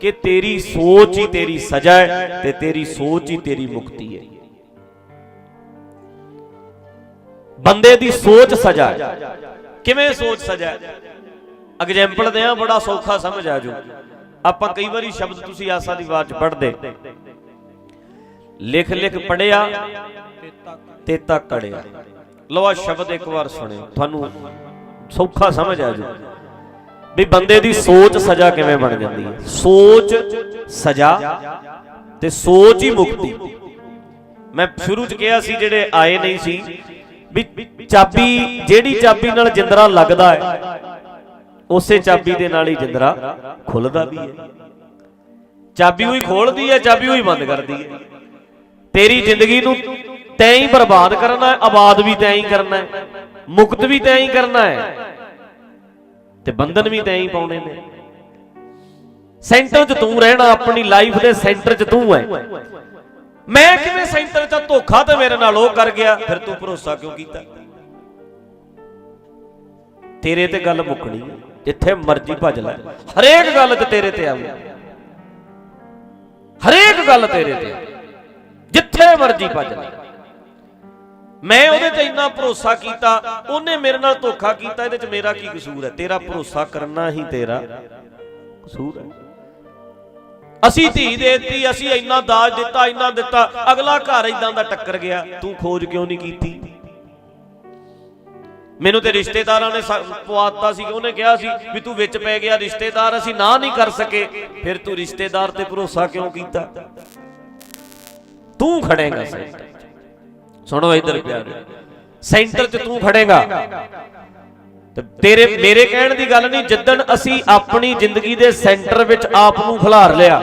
ਕਿ ਤੇਰੀ ਸੋਚ ਹੀ ਤੇਰੀ ਸਜ਼ਾ ਹੈ ਤੇ ਤੇਰੀ ਸੋਚ ਹੀ ਤੇਰੀ ਮੁਕਤੀ ਹੈ। ਬੰਦੇ ਦੀ ਸੋਚ ਸਜ਼ਾ ਹੈ। ਕਿਵੇਂ ਸੋਚ ਸਜ਼ਾ ਹੈ? ਐਗਜ਼ਾਮਪਲ ਦਿਆਂ, ਬੜਾ ਸੌਖਾ ਸਮਝ ਆ ਜੂ ਆਪਾਂ ਕਈ ਵਾਰੀ ਸ਼ਬਦ ਤੁਸੀਂ ਆਸਾ ਦੀ ਆਵਾਜ਼ ਪੜ੍ਹਦੇ। ਲਿਖ ਲਿਖ ਪੜਿਆ ਤੇ ਤੱਕ ਕੜਿਆ ਲਓ ਆ ਸ਼ਬਦ ਇੱਕ ਵਾਰ ਸੁਣਿਓ। ਤੁਹਾਨੂੰ ਸੌਖਾ ਸਮਝ ਆ ਜੂ ਵੀ ਬੰਦੇ ਦੀ ਸੋਚ ਸਜ਼ਾ ਕਿਵੇਂ ਬਣ ਜਾਂਦੀ ਹੈ? ਸੋਚ ਸਜ਼ਾ ਤੇ ਸੋਚ ਹੀ ਮੁਕਤੀ। ਮੈਂ ਸ਼ੁਰੂ ਚ ਕਿਹਾ ਸੀ ਜਿਹੜੇ ਆਏ ਨਹੀਂ ਸੀ ਵੀ ਚਾਬੀ, ਜਿਹੜੀ ਚਾਬੀ ਨਾਲ ਜਿੰਦਰਾ ਲੱਗਦਾ ਹੈ, ਉਸੇ ਚਾਬੀ ਦੇ ਨਾਲ ਹੀ ਜਿੰਦਰਾ ਖੁੱਲਦਾ ਵੀ ਹੈ। ਚਾਬੀ ਉਹੀ ਖੋਲਦੀ ਹੈ, ਚਾਬੀ ਉਹੀ ਬੰਦ ਕਰਦੀ ਹੈ। ਤੇਰੀ ਜ਼ਿੰਦਗੀ ਨੂੰ ਤੈਂ ਹੀ ਬਰਬਾਦ ਕਰਨਾ ਹੈ, ਆਬਾਦ ਵੀ ਤੈਂ ਹੀ ਕਰਨਾ ਹੈ, ਮੁਕਤ ਵੀ ਤੈਂ ਹੀ ਕਰਨਾ ਹੈ। ਤੇ ਬੰਧਨ ਵੀ ਤੈਂ ਹੀ ਪਾਉਣੇ ਨੇ। ਸੈਂਟਰ 'ਚ ਤੂੰ ਰਹਿਣਾ, ਆਪਣੀ ਲਾਈਫ ਦੇ ਸੈਂਟਰ 'ਚ ਤੂੰ ਹੈ ਮੈਂ ਕਿਵੇਂ ਸੈਂਟਰ 'ਚ ਧੋਖਾ ਤੇ ਮੇਰੇ ਨਾਲ ਉਹ ਕਰ ਗਿਆ, ਫਿਰ ਤੂੰ ਭਰੋਸਾ ਕਿਉਂ ਕੀਤਾ? ਤੇਰੇ ਤੇ ਗੱਲ ਮੁੱਕਣੀ ਜਿੱਥੇ ਮਰਜ਼ੀ ਭੱਜ ਲੈ। ਹਰੇਕ ਗੱਲ ਚ ਤੇਰੇ ਤੇ ਆਉ ਹਰੇਕ ਗੱਲ ਤੇਰੇ ਤੇ ਆਊ। ਜਿੱਥੇ ਮਰਜ਼ੀ ਭੱਜ ਲੈ। ਮੈਂ ਉਹਦੇ ਤੇ ਇੰਨਾ ਭਰੋਸਾ ਕੀਤਾ, ਉਹਨੇ ਮੇਰੇ ਨਾਲ ਧੋਖਾ ਕੀਤਾ, ਇਹਦੇ ਚ ਮੇਰਾ ਕੀ ਕਸੂਰ ਹੈ? ਤੇਰਾ ਭਰੋਸਾ ਕਰਨਾ ਹੀ ਤੇਰਾ ਕਸੂਰ ਹੈ। ਅਸੀਂ ਧੀ ਦੇਤੀ, ਅਸੀਂ ਇੰਨਾ ਦਾਜ ਦਿੱਤਾ, ਇੰਨਾ ਦਿੱਤਾ, ਅਗਲਾ ਘਰ ਇਦਾਂ ਦਾ ਟੱਕਰ ਗਿਆ, ਤੂੰ ਖੋਜ ਕਿਉਂ ਨਹੀਂ ਕੀਤੀ? ਮੈਨੂੰ ਤੇ ਰਿਸ਼ਤੇਦਾਰਾਂ ਨੇ ਸ- ਪਵਾਤਾ ਸੀ, ਉਹਨੇ ਕਿਹਾ ਸੀ ਵੀ ਤੂੰ ਵਿੱਚ ਪੈ ਗਿਆ, ਰਿਸ਼ਤੇਦਾਰ ਅਸੀਂ ਨਾ ਨਹੀਂ ਕਰ ਸਕੇ, ਫਿਰ ਤੂੰ ਰਿਸ਼ਤੇਦਾਰ ਤੇ ਭਰੋਸਾ ਕਿਉਂ ਕੀਤਾ? ਤੂੰ ਖੜੇਗਾ ਸੈਂਟਰ ਸੁਣੋ ਇੱਧਰ ਪਿਆਰੇ ਸੈਂਟਰ 'ਚ ਤੂੰ ਖੜੇਗਾ। ਤੇ ਤੇਰੇ ਮੇਰੇ ਕਹਿਣ ਦੀ ਗੱਲ ਨਹੀਂ, ਜਿੱਦਣ ਅਸੀਂ ਆਪਣੀ ਜ਼ਿੰਦਗੀ ਦੇ ਸੈਂਟਰ ਵਿੱਚ ਆਪ ਨੂੰ ਖਿਲਾਰ ਲਿਆ,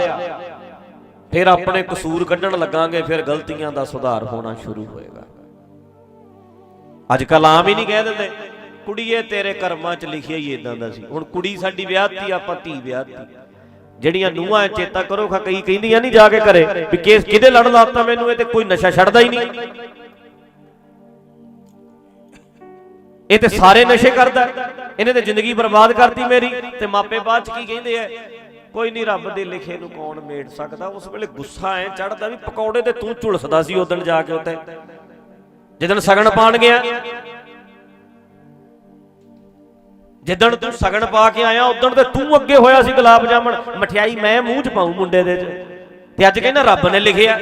ਫਿਰ ਆਪਣੇ ਕਸੂਰ ਕੱਢਣ ਲੱਗਾਂਗੇ, ਫਿਰ ਗਲਤੀਆਂ ਦਾ ਸੁਧਾਰ ਹੋਣਾ ਸ਼ੁਰੂ ਹੋਏਗਾ। ਅੱਜ ਕੱਲ ਆਮ ਹੀ ਨਹੀਂ ਕਹਿ ਦਿੰਦੇ, ਕੁੜੀਏ ਤੇਰੇ ਕਰਮਾਂ 'ਚ ਲਿਖਿਆ ਹੀ ਇਦਾਂ ਦਾ ਸੀ। ਹੁਣ ਕੁੜੀ ਸਾਡੀ ਵਿਆਹਤੀ ਆਪਾਂ ਧੀ ਵਿਆਹਤੀ ਜਿਹੜੀਆਂ ਨੂਹਾਂ ਚੇਤਾ ਕਰੋ, ਖਾ ਕਈ ਕਹਿੰਦੀਆਂ ਨਹੀਂ ਜਾ ਕੇ ਘਰੇ ਵੀ ਕੇਸ ਕਿਹਦੇ ਲੜ ਲਾਤਾ ਮੈਨੂੰ, ਇਹ ਤੇ ਕੋਈ ਨਸ਼ਾ ਛੱਡਦਾ ਹੀ ਨਹੀਂ। ਇਹ ਤੇ ਸਾਰੇ ਨਸ਼ੇ ਕਰਦਾ। ਇਹਨੇ ਤੇ ਜ਼ਿੰਦਗੀ ਬਰਬਾਦ ਕਰਤੀ ਮੇਰੀ। ਤੇ ਮਾਪੇ ਬਾਅਦ ਚ ਕੀ ਕਹਿੰਦੇ ਐ ਕੋਈ ਨਹੀਂ ਰੱਬ ਦੇ ਲਿਖੇ ਨੂੰ ਕੌਣ ਮੇਟ ਸਕਦਾ? ਉਸ ਵੇਲੇ ਗੁੱਸਾ ਐ ਚੜਦਾ ਵੀ ਪਕੌੜੇ ਤੇ ਤੂੰ ਝੁਲਸਦਾ ਸੀ ਉਦੋਂ ਜਾ ਕੇ ਉੱਤੇ ਜਿੱਦਣ ਸਗਣ ਪਾਣ ਗਿਆ ਜਿੱਦਣ ਤੂੰ ਸਗਣ ਪਾ ਕੇ ਆਇਆ ਉਦੋਂ ਤੇ ਤੂੰ ਅੱਗੇ ਹੋਇਆ ਸੀ ਗੁਲਾਬ ਜਾਮਣ। ਮਠਿਆਈ ਮੈਂ ਮੂੰਹ 'ਚ ਪਾਉਂ ਮੁੰਡੇ ਦੇ 'ਚ। ਤੇ ਅੱਜ ਕਹਿੰਦਾ ਰੱਬ ਨੇ ਲਿਖਿਆ।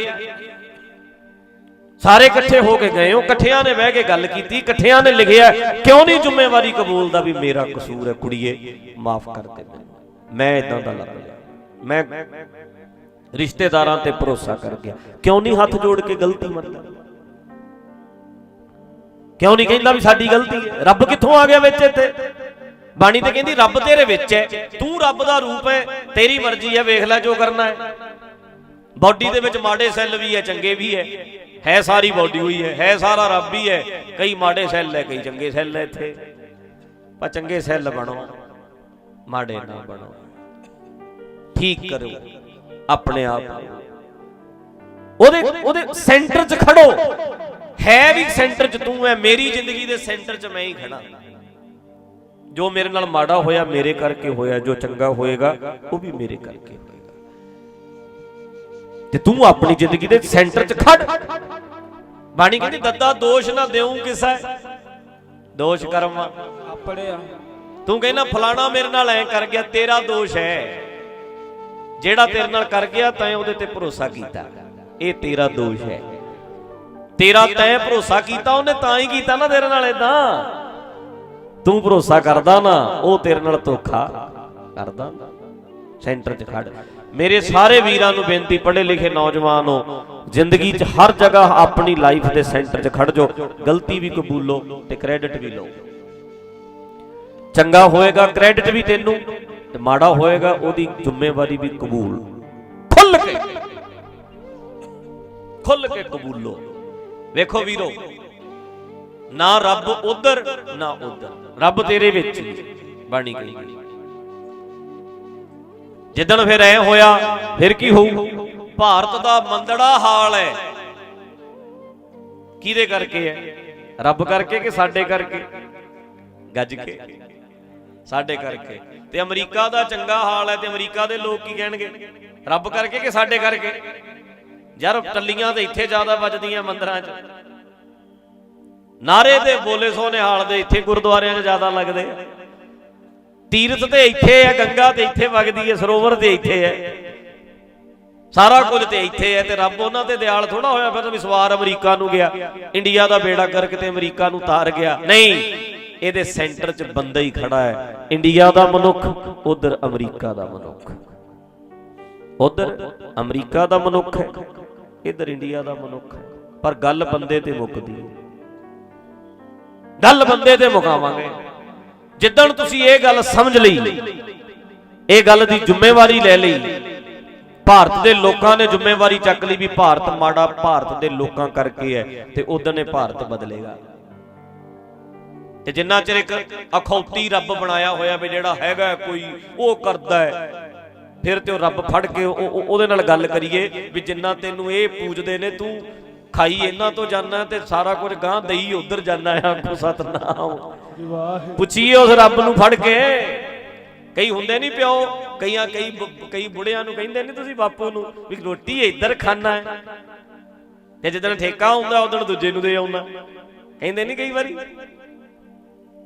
ਸਾਰੇ ਇਕੱਠੇ ਹੋ ਕੇ ਗਏ ਹੋ, ਇਕੱਠਿਆਂ ਨੇ ਬਹਿ ਕੇ ਗੱਲ ਕੀਤੀ, ਇਕੱਠਿਆਂ ਨੇ ਲਿਖਿਆ, ਕਿਉਂ ਨਹੀਂ ਜ਼ਿੰਮੇਵਾਰੀ ਕਬੂਲ ਦਾ ਵੀ ਮੇਰਾ ਕਸੂਰ ਹੈ ਕੁੜੀਏ, ਮਾਫ ਕਰ ਦੇ ਮੈਂ ਇਦਾਂ ਦਾ ਲੱਭ ਲਿਆ ਮੈਂ ਰਿਸ਼ਤੇਦਾਰਾਂ ਤੇ ਭਰੋਸਾ ਕਰ ਗਿਆ। ਕਿਉਂ ਨਹੀਂ ਹੱਥ ਜੋੜ ਕੇ ਗਲਤੀ ਮੰਨਦਾ? ਕਿਉਂ ਨਹੀਂ ਕਹਿੰਦਾ ਵੀ ਸਾਡੀ ਗਲਤੀ ਹੈ? ਰੱਬ ਕਿੱਥੋਂ ਆ ਗਿਆ ਵਿੱਚ ਇੱਥੇ? ਬਾਣੀ ਤੇ ਕਹਿੰਦੀ, ਰੱਬ ਤੇਰੇ ਵਿੱਚ ਹੈ। ਤੂੰ ਰੱਬ ਦਾ ਰੂਪ ਹੈ, ਤੇਰੀ ਮਰਜ਼ੀ ਹੈ, ਵੇਖ ਲੈ ਜੋ ਕਰਨਾ ਹੈ। ਬਾਡੀ ਦੇ ਵਿੱਚ ਮਾੜੇ ਸੈੱਲ ਵੀ ਹੈ, ਚੰਗੇ ਵੀ ਹੈ। ਹੈ ਸਾਰੀ ਬਾਡੀ ਹੋਈ ਹੈ ਹੈ ਸਾਰਾ ਰੱਬ ਹੀ ਹੈ। ਕਈ ਮਾੜੇ ਸੈੱਲ ਹੈ ਕਈ ਚੰਗੇ ਸੈੱਲ ਹੈ ਇੱਥੇ। ਪਰ ਚੰਗੇ ਸੈੱਲ ਬਣੋ, ਮਾੜੇ ਨਾ ਬਣੋ। ਠੀਕ ਕਰੋ ਆਪਣੇ ਆਪ ਉਹਦੇ ਉਹਦੇ ਸੈਂਟਰ 'ਚ ਖੜੋ। ਹੈ ਵੀ ਸੈਂਟਰ 'ਚ ਤੂੰ ਹੈ, ਮੇਰੀ ਜ਼ਿੰਦਗੀ ਦੇ ਸੈਂਟਰ 'ਚ ਮੈਂ ਹੀ ਖੜਾ। ਜੋ ਮੇਰੇ ਨਾਲ ਮਾੜਾ ਹੋਇਆ, ਮੇਰੇ ਕਰਕੇ ਹੋਇਆ, ਜੋ ਚੰਗਾ ਹੋਏਗਾ, ਉਹ ਵੀ ਮੇਰੇ ਕਰਕੇ ਹੋਏਗਾ ਤੇ ਤੂੰ ਆਪਣੀ ਜ਼ਿੰਦਗੀ ਦੇ ਸੈਂਟਰ 'ਚ ਖੜ। ਬਾਣੀ ਕਹਿੰਦੀ ਦੱਦਾ ਦੋਸ਼ ਨਾ ਦੇਉ ਕਿਸੈ। ਦੋਸ਼ ਕਰਮ ਆਪਣੇ ਆ। ਤੂੰ ਕਹਿੰਦਾ ਫਲਾਣਾ ਮੇਰੇ ਨਾਲ ਐ ਕਰ ਗਿਆ ਤੇਰਾ ਦੋਸ਼ ਹੈ। ਜਿਹੜਾ ਤੇਰੇ ਨਾਲ ਕਰ ਗਿਆ ਤੈਂ ਉਹਦੇ ਤੇ ਭਰੋਸਾ ਕੀਤਾ। ਇਹ ਤੇਰਾ ਦੋਸ਼ ਹੈ। ਤੇਰਾ ਤੈਂ ਭਰੋਸਾ ਕੀਤਾ ਉਹਨੇ ਤਾਂ ਹੀ ਕੀਤਾ ਨਾ ਤੇਰੇ ਨਾਲ ਇਦਾਂ ਤੂੰ ਭਰੋਸਾ ਕਰਦਾ ਨਾ ਉਹ ਤੇਰੇ ਨਾਲ ਧੋਖਾ ਕਰਦਾ। ਸੈਂਟਰ 'ਚ ਖੜ। ਮੇਰੇ ਸਾਰੇ ਵੀਰਾਂ ਨੂੰ ਬੇਨਤੀ, ਪੜ੍ਹੇ ਲਿਖੇ ਨੌਜਵਾਨੋ, ਜ਼ਿੰਦਗੀ 'ਚ ਹਰ ਜਗ੍ਹਾ ਆਪਣੀ ਲਾਈਫ ਦੇ ਸੈਂਟਰ 'ਚ ਖੜ ਜਾਓ, ਗਲਤੀ ਵੀ ਕਬੂਲੋ ਤੇ ਕ੍ਰੈਡਿਟ ਵੀ ਲਓ। ਚੰਗਾ ਹੋਏਗਾ ਕ੍ਰੈਡਿਟ ਵੀ ਤੈਨੂੰ ਤੇ ਮਾੜਾ ਹੋਏਗਾ ਉਹਦੀ ਜ਼ਿੰਮੇਵਾਰੀ ਵੀ ਕਬੂਲ। ਖੁੱਲ ਕੇ ਖੁੱਲ ਕੇ ਕਬੂਲੋ। ਵੇਖੋ ਵੀਰੋ, ਨਾ ਰੱਬ ਉਧਰ, ਨਾ ਉਧਰ। ਰੱਬ ਤੇਰੇ ਵਿੱਚ ਹੀ ਬਾਣੀ ਗਈ। ਜਿੱਦਣ ਫਿਰ ਐ ਹੋਇਆ, ਫਿਰ ਕੀ ਹੋਊ? ਭਾਰਤ ਦਾ ਮੰਦੜਾ ਹਾਲ ਹੈ ਕਿਹਦੇ ਕਰਕੇ ਹੈ ਰੱਬ ਕਰਕੇ ਕਿ ਸਾਡੇ ਕਰਕੇ? ਗੱਜ ਕੇ। ਸਾਡੇ ਕਰਕੇ। ਤੇ ਅਮਰੀਕਾ ਦਾ ਚੰਗਾ ਹਾਲ ਹੈ ਤੇ ਅਮਰੀਕਾ ਦੇ ਲੋਕ ਕੀ ਕਹਿਣਗੇ? ਰੱਬ ਕਰਕੇ ਕਿ ਸਾਡੇ ਕਰਕੇ? ਯਾਰ ਟੱਲੀਆਂ ਤੇ ਇੱਥੇ ਜ਼ਿਆਦਾ ਵੱਜਦੀਆਂ ਮੰਦਰਾਂ 'ਚ। ਨਾਰੇ ਤੇ ਬੋਲੇ ਸੋਨੇ ਹਾਲ ਦੇ ਇੱਥੇ ਗੁਰਦੁਆਰਿਆਂ 'ਚ ਜ਼ਿਆਦਾ ਲੱਗਦੇ ਆ। ਤੀਰਥ ਤੇ ਇੱਥੇ ਹੈ, ਗੰਗਾ ਤੇ ਇੱਥੇ ਵਗਦੀ ਹੈ, ਸਰੋਵਰ ਤੇ ਇੱਥੇ ਹੈ। ਸਾਰਾ ਕੁਝ ਤੇ ਇੱਥੇ ਹੈ ਤੇ ਰੱਬ ਉਹਨਾਂ ਤੇ ਦਿਆਲ ਥੋੜਾ ਹੋਇਆ ਫਿਰ ਵੀ ਸਵਾਰ ਅਮਰੀਕਾ ਨੂੰ ਗਿਆ। ਇੰਡੀਆ ਦਾ ਬੇੜਾ ਕਰਕੇ ਤੇ ਅਮਰੀਕਾ ਨੂੰ ਤਾਰ ਗਿਆ। ਨਹੀਂ, ਇਹਦੇ ਸੈਂਟਰ 'ਚ ਬੰਦਾ ਹੀ ਖੜਾ ਹੈ। ਇੰਡੀਆ ਦਾ ਮਨੁੱਖ, ਉਧਰ ਅਮਰੀਕਾ ਦਾ ਮਨੁੱਖ। ਉਧਰ ਅਮਰੀਕਾ ਦਾ ਮਨੁੱਖ ਹੈ, ਇਧਰ ਇੰਡੀਆ ਦਾ ਮਨੁੱਖ ਪਰ ਗੱਲ ਬੰਦੇ ਤੇ ਮੁੱਕਦੀ ਗੱਲ ਬੰਦੇ ਤੇ ਮੁਕਾਵਾਂਗੇ। ਜਿੱਦਣ ਤੁਸੀਂ ਇਹ ਗੱਲ ਸਮਝ ਲਈ, ਇਹ ਗੱਲ ਦੀ ਜ਼ਿੰਮੇਵਾਰੀ ਲੈ ਲਈ, ਭਾਰਤ ਦੇ ਲੋਕਾਂ ਨੇ ਜ਼ਿੰਮੇਵਾਰੀ ਚੱਕ ਲਈ ਵੀ ਭਾਰਤ ਮਾੜਾ ਭਾਰਤ ਦੇ ਲੋਕਾਂ ਕਰਕੇ ਹੈ ਤੇ ਉਦੋਂ ਨੇ ਭਾਰਤ ਬਦਲੇਗਾ। ਤੇ ਜਿੰਨਾ ਚਿਰ ਇੱਕ ਅਖੌਤੀ ਰੱਬ ਬਣਾਇਆ ਹੋਇਆ ਵੀ ਜਿਹੜਾ ਹੈਗਾ ਕੋਈ, ਉਹ ਕਰਦਾ ਹੈ, ਫਿਰ ਤੇ ਉਹ ਰੱਬ ਫੜ ਕੇ ਉਹਦੇ ਨਾਲ ਗੱਲ ਕਰੀਏ ਵੀ ਜਿੰਨਾ ਤੈਨੂੰ ਇਹ ਪੂਜਦੇ ਨੇ, ਤੂੰ ਖਾਈ ਇਹਨਾਂ ਤੋਂ ਜਾਣਾ ਤੇ ਸਾਰਾ ਕੁਝ ਗਾਂ ਦਈ ਉਧਰ ਜਾਣਾ ਆ ਆਖੋ ਸਤਨਾਮ। ਪੁੱਛੀਏ ਉਸ ਰੱਬ ਨੂੰ ਫੜ ਕੇ। ਕਈ ਹੁੰਦੇ ਨਹੀਂ ਪਿਓ, ਕਈਆਂ ਕਈ ਕਈ ਬੁੜਿਆਂ ਨੂੰ ਕਹਿੰਦੇ ਨੇ ਤੁਸੀਂ ਬਾਪੂ ਨੂੰ ਵੀ ਰੋਟੀ ਇੱਧਰ ਖਾਣਾ ਹੈ। ਤੇ ਜਦੋਂ ਠੇਕਾ ਹੁੰਦਾ ਉਦੋਂ ਦੂਜੇ ਨੂੰ ਦੇ ਆਉਂਦਾ। ਕਹਿੰਦੇ ਨਹੀਂ ਕਈ ਵਾਰੀ?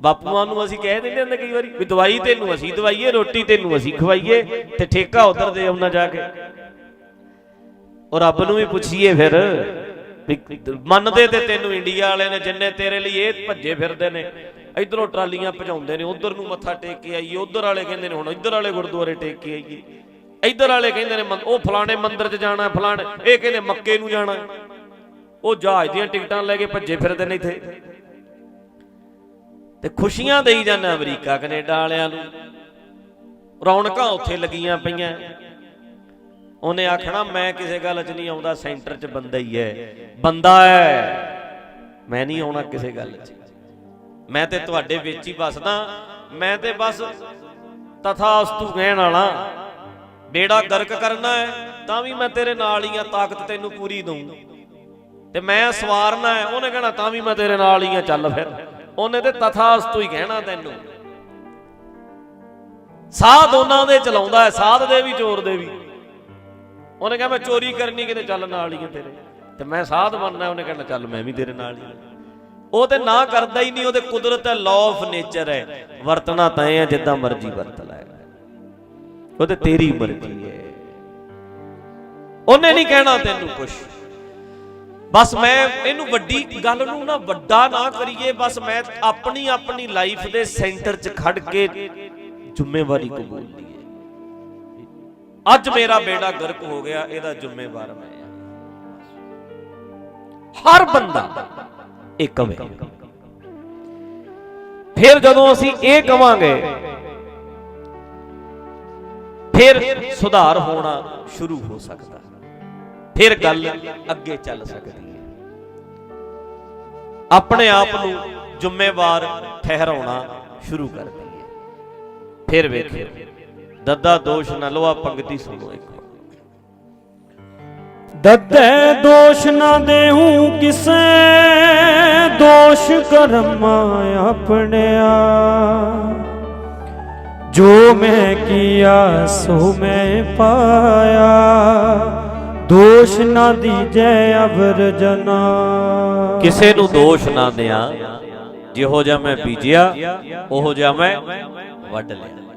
ਬਾਪੂਆਂ ਨੂੰ ਅਸੀਂ ਕਹਿ ਦਿੰਦੇ ਹੁੰਦੇ ਕਈ ਵਾਰੀ ਵੀ ਦਵਾਈ ਤੈਨੂੰ ਅਸੀਂ ਦਵਾਈਏ, ਰੋਟੀ ਤੈਨੂੰ ਅਸੀਂ ਖਵਾਈਏ ਤੇ ਠੇਕਾ ਉਧਰ ਦੇ ਆਉਣਾ ਜਾ ਕੇ। ਉਹ ਰੱਬ ਨੂੰ ਵੀ ਪੁੱਛੀਏ ਫਿਰ ਮੰਨਦੇ ਤੇ ਤੈਨੂੰ ਇੰਡੀਆ ਵਾਲੇ ਨੇ ਜਿੰਨੇ ਤੇਰੇ ਲਈ ਇਹ ਭੱਜੇ ਫਿਰਦੇ ਨੇ। ਇਧਰੋਂ ਟਰਾਲੀਆਂ ਭਜਾਉਂਦੇ ਨੇ ਉਧਰ ਨੂੰ ਮੱਥਾ ਟੇਕ ਕੇ ਆਈਏ ਉਧਰ ਵਾਲੇ ਕਹਿੰਦੇ ਨੇ ਹੁਣ ਇਧਰ ਵਾਲੇ ਗੁਰਦੁਆਰੇ ਟੇਕ ਕੇ ਆਈਏ। ਇਧਰ ਵਾਲੇ ਕਹਿੰਦੇ ਨੇ ਮੰ- ਉਹ ਫਲਾਣੇ ਮੰਦਿਰ 'ਚ ਜਾਣਾ ਹੈ, ਫਲਾਣੇ ਇਹ ਕਹਿੰਦੇ ਮੱਕੇ ਨੂੰ ਜਾਣਾ। ਉਹ ਜਹਾਜ਼ ਦੀਆਂ ਟਿਕਟਾਂ ਲੈ ਕੇ ਭੱਜੇ ਫਿਰਦੇ ਨੇ ਇੱਥੇ। ਤੇ ਖੁਸ਼ੀਆਂ ਦੇਈ ਜਾਂਦਾ ਅਮਰੀਕਾ ਕੈਨੇਡਾ ਵਾਲਿਆਂ ਨੂੰ। ਰੌਣਕਾਂ ਉੱਥੇ ਲੱਗੀਆਂ ਪਈਆਂ। ਉਹਨੇ ਆਖਣਾ ਮੈਂ ਕਿਸੇ ਗੱਲ 'ਚ ਨਹੀਂ ਆਉਂਦਾ ਸੈਂਟਰ 'ਚ ਬੰਦਾ ਹੀ ਹੈ। ਬੰਦਾ ਹੈ। ਮੈਂ ਨਹੀਂ ਆਉਣਾ ਕਿਸੇ ਗੱਲ 'ਚ। ਮੈਂ ਤੇ ਤੁਹਾਡੇ ਵਿੱਚ ਹੀ ਵਸਦਾ, ਮੈਂ ਤੇ ਬਸ ਤਥਾ ਤਥਾਸਤੂ ਕਹਿਣ ਵਾਲਾ। ਬੇੜਾ ਗਰਕ ਕਰਨਾ ਹੈ, ਤਾਂ ਵੀ ਮੈਂ ਤੇਰੇ ਨਾਲ ਹੀ ਆ, ਤਾਕਤ ਤੈਨੂੰ ਪੂਰੀ ਦਊਂ। ਤੇ ਮੈਂ ਸਵਾਰਨਾ ਹੈ, ਉਹਨੇ ਕਹਿਣਾ, ਤਾਂ ਵੀ ਮੈਂ ਤੇਰੇ ਨਾਲ ਹੀ ਆ, ਚੱਲ ਫਿਰ। ਉਹਨੇ ਤੇ ਤਥਾ ਤਥਾਸਤੂ ਹੀ ਕਹਿਣਾ ਤੈਨੂੰ। ਸਾਧ ਉਹਨਾਂ ਦੇ ਚਲਾਉਂਦਾ ਹੈ, ਸਾਧ ਦੇ ਵੀ ਚੋਰ ਦੇ ਵੀ। ਉਹਨੇ ਕਿਹਾ, ਮੈਂ ਚੋਰੀ ਕਰਨੀ ਕਿਤੇ, ਚੱਲ ਨਾਲ ਹੀ ਆ ਤੇਰੇ। ਤੇ ਮੈਂ ਸਾਧ ਬਣਨਾ ਉਹਨੇ ਕਹਿਣਾ, ਚੱਲ ਮੈਂ ਵੀ ਤੇਰੇ ਨਾਲ ਹੀ ਆ। ਉਹ ਤੇ ਨਾ ਕਰਦਾ ਹੀ ਨਹੀਂ, ਉਹਦੇ ਕੁਦਰਤ ਹੈ ਲਾਅ ਆਫ ਨੇਚਰ ਹੈ। ਵਰਤਣਾ ਤਾਂ ਇਹ ਹੈ, ਜਿੱਦਾਂ ਮਰਜ਼ੀ ਵਰਤ ਲੈ। ਉਹ ਤੇ ਤੇਰੀ ਮਰਜ਼ੀ ਹੈ। ਉਹਨੇ ਨਹੀਂ ਕਹਿਣਾ ਤੈਨੂੰ ਕੁਝ ਬਸ ਮੈਂ ਇਹਨੂੰ ਵੱਡੀ ਗੱਲ ਨੂੰ ਨਾ ਵੱਡਾ ਨਾ ਕਰੀਏ, ਬਸ ਮੈਂ ਆਪਣੀ ਆਪਣੀ ਲਾਈਫ ਦੇ ਸੈਂਟਰ 'ਚ ਖੜ ਕੇ ਜ਼ਿੰਮੇਵਾਰੀ ਕਬੂਲ ਲਈਏ। ਅੱਜ ਮੇਰਾ ਬੇੜਾ ਗਰਕ ਹੋ ਗਿਆ, ਇਹਦਾ ਜ਼ਿੰਮੇਵਾਰ ਮੈਂ ਹਰ ਬੰਦਾ ਇਹ ਕਵੇ ਫਿਰ ਜਦੋਂ ਅਸੀਂ ਇਹ ਕਵਾਂਗੇ, ਫਿਰ ਸੁਧਾਰ ਹੋਣਾ ਸ਼ੁਰੂ ਹੋ ਸਕਦਾ। ਫਿਰ ਗੱਲ ਅੱਗੇ ਚੱਲ ਸਕਦੀ ਹੈ। ਆਪਣੇ ਆਪ ਨੂੰ ਜ਼ਿੰਮੇਵਾਰ ਠਹਿਰਾਉਣਾ ਸ਼ੁਰੂ ਕਰਦੀ ਹੈ ਫਿਰ ਵੇਖਿਓ ਦੱਦਾ ਦੋਸ਼ ਨਾ ਲਵਾ ਪੰਗਤੀ ਸੁਣੋ ਇੱਕ ਵਾਰ। ਦੱਦੇ ਦੋਸ਼ ਨਾ ਦੇਹੂੰ ਕਿਸੇ ਦੋਸ਼ ਕਰਮ ਆਪਣਿਆ ਜੋ ਮੈਂ ਕੀਆ, ਸੋ ਮੈਂ ਪਾਇਆ। ਦੋਸ਼ ਨਾ ਦੀਜੈ ਅਵਰ ਜਨਾ। ਕਿਸੇ ਨੂੰ ਦੋਸ਼ ਨਾ ਦਿਆਂ। ਜਿਹੋ ਜਿਹਾ ਮੈਂ ਬੀਜਿਆ, ਉਹੋ ਜਿਹਾ ਮੈਂ ਵੱਢ ਲਿਆ।